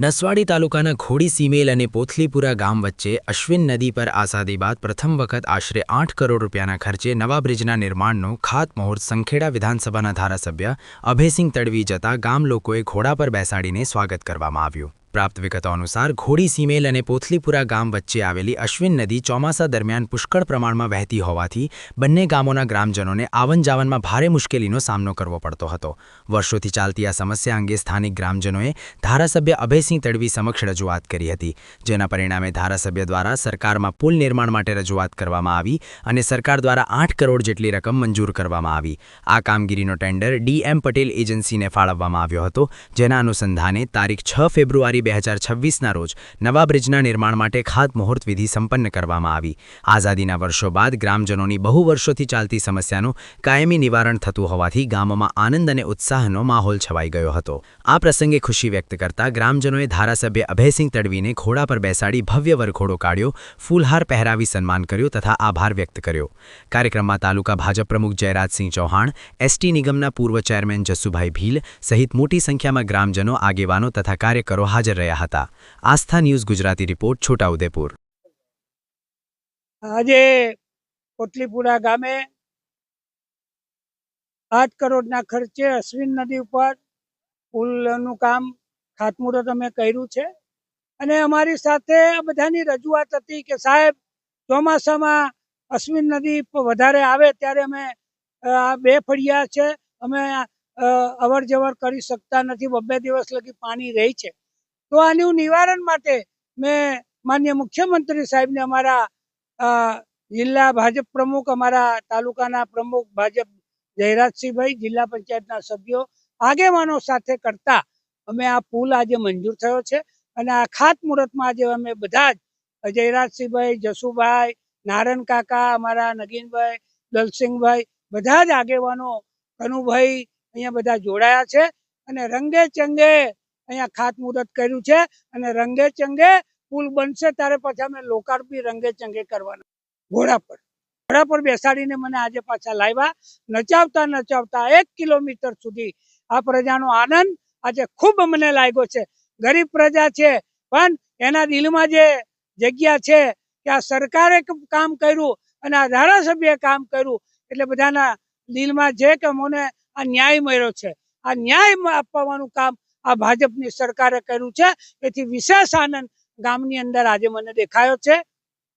નસવાડી તાલુકાના ઘોડી સીમેલ અને પોથલીપુરા ગામ વચ્ચે અશ્વિન નદી પર આઝાદી બાદ પ્રથમ વખત આશરે આઠ કરોડ રૂપિયાના ખર્ચે નવા બ્રિજના નિર્માણનો ખાતમુહૂર્ત સંખેડા વિધાનસભાના ધારાસભ્ય અભયસિંહ તડવી જતા ગામ લોકોએ ઘોડા પર બેસાડીને સ્વાગત કરવામાં આવ્યું. પ્રાપ્ત વિગતો અનુસાર ઘોડી સીમેલ અને પોથલીપુરા ગામ વચ્ચે આવેલી અશ્વિન નદી ચોમાસા દરમિયાન પુષ્કળ પ્રમાણમાં વહેતી હોવાથી બંને ગામોના ગ્રામજનોને આવન જાવનમાં ભારે મુશ્કેલીનો સામનો કરવો પડતો હતો. વર્ષોથી ચાલતી આ સમસ્યા અંગે સ્થાનિક ગ્રામજનોએ ધારાસભ્ય અભયસિંહ તડવી સમક્ષ રજૂઆત કરી હતી. જેના પરિણામે ધારાસભ્ય દ્વારા સરકારમાં પુલ નિર્માણ માટે રજૂઆત કરવામાં આવી અને સરકાર દ્વારા આઠ કરોડ જેટલી રકમ મંજૂર કરવામાં આવી. આ કામગીરીનો ટેન્ડર ડીએમ પટેલ એજન્સીને ફાળવવામાં આવ્યો હતો, જેના અનુસંધાને તારીખ છ ફેબ્રુઆરી બે હજાર છવ્વીસના રોજ નવા બ્રિજના નિર્માણ માટે ખાતમુહૂર્ત વિધિ સંપન્ન કરવામાં આવી. આઝાદીના વર્ષો બાદ ગ્રામજનોની બહુ વર્ષોથી ચાલતી સમસ્યાનું કાયમી નિવારણ થતું હોવાથી ગામોમાં આનંદ અને ઉત્સાહનો માહોલ છવાઈ ગયો હતો. આ પ્રસંગે ખુશી વ્યક્ત કરતા ગ્રામજનોએ ધારાસભ્ય અભયસિંહ તડવીને ઘોડા પર બેસાડી ભવ્ય વરઘોડો કાઢ્યો, ફૂલહાર પહેરાવી સન્માન કર્યું તથા આભાર વ્યક્ત કર્યો. કાર્યક્રમમાં તાલુકા ભાજપ પ્રમુખ જયરાજસિંહ ચૌહાણ, એસટી નિગમના પૂર્વ ચેરમેન જસુભાઈ ભીલ સહિત મોટી સંખ્યામાં ગ્રામજનો, આગેવાનો તથા કાર્યકરો હાજર રહ્યા હતા. Aastha news Gujarati report, Chhota Udepur. આજે કોટલીપુરા ગામે આઠ કરોડના ખર્ચે અશ્વિન નદી ઉપર પુલનું કામ ખાતમુહૂર્ત અમે કર્યું છે. અને અમારી સાથે બધાની રજૂઆત હતી કે સાહેબ, ચોમાસામાં અશ્વિન નદી વધારે આવે ત્યારે અમે બે ફળિયા છે, અમે અવર જવર કરી શકતા નથી, બબ્બે દિવસ લગી પાણી રહી છે. તો આનું નિવારણ માટે મેં માન્ય મુખ્યમંત્રી સાહેબને અમારા જિલ્લા ભાજપ પ્રમુખ, અમારા તાલુકાના પ્રમુખ ભાજપ જયરાજસિંહભાઈ, જિલ્લા પંચાયતના સભ્યો, આગેવાનો સાથે કરતા અમે આ પુલ આજે મંજૂર થયો છે. અને આ ખાતમુહૂર્તમાં આજે અમે બધા જ જયરાજસિંહભાઈ, જસુભાઈ નારણ કાકા, અમારા નગીનભાઈ, દલસિંહભાઈ, બધા જ આગેવાનો, કનુભાઈ અહીંયા બધા જોડાયા છે. અને રંગે ચંગે અહીંયા ખાતમુહૂર્ત કર્યું છે અને રંગે ચંગે પુલ બનશે ત્યારે પછી અમે લોકાર્પી રંગે ચંગે કરવાના. ઘોડા પર. ઘોડા પર બેસાડીને મને આજે પાછા લાવ્યા. નચાવતા નચાવતા એક કિલોમીટર સુધી આ પ્રજાનો આનંદ આજે ખૂબ મને લાગ્યો છે. ગરીબ પ્રજા છે, પણ એના દિલમાં જે જગ્યા છે કે આ સરકારે કામ કર્યું અને આ ધારાસભ્યએ કામ કર્યું, એટલે બધાના દિલમાં જે કે મને આ ન્યાય મળ્યો છે. આ ન્યાય આપવાનું કામ આ ભાજપની સરકારે કર્યું છે. એથી વિશેષ આનંદ ગામની અંદર આજે મને દેખાયો છે.